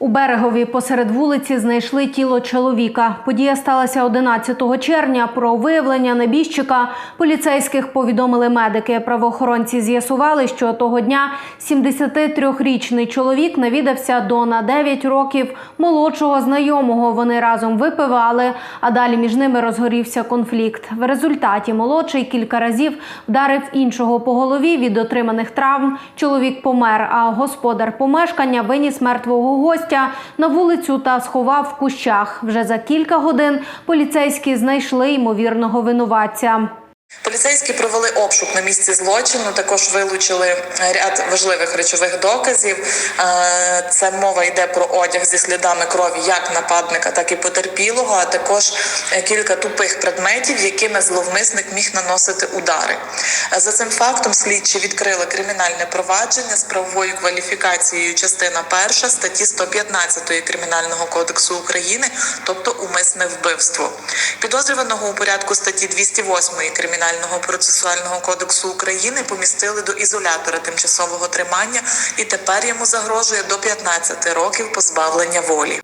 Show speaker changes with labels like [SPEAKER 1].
[SPEAKER 1] У берегові посеред вулиці знайшли тіло чоловіка. Подія сталася 11 червня. Про виявлення небіжчика поліцейських повідомили медики. Правоохоронці з'ясували, що того дня 73-річний чоловік навідався до на 9 років молодшого знайомого. Вони разом випивали, а далі між ними розгорівся конфлікт. В результаті молодший кілька разів вдарив іншого по голові від отриманих травм. Чоловік помер, а господар помешкання виніс мертвого гостя на вулицю та сховав в кущах. Вже за кілька годин поліцейські знайшли ймовірного винуватця.
[SPEAKER 2] Поліцейські провели обшук на місці злочину. Також вилучили ряд важливих речових доказів. Е, Це мова йде про одяг зі слідами крові як нападника, так і потерпілого, а також е, кілька тупих предметів, якими зловмисник міг наносити удари. Е, За цим фактом слідчі відкрили кримінальне провадження з правовою кваліфікацією частина перша статті 115 кримінального кодексу України, тобто умисне вбивство. Підозрюваного у порядку статті 208 кримінального процесуального кодексу України помістили до ізолятора тимчасового тримання, і тепер йому загрожує до 15 років позбавлення волі.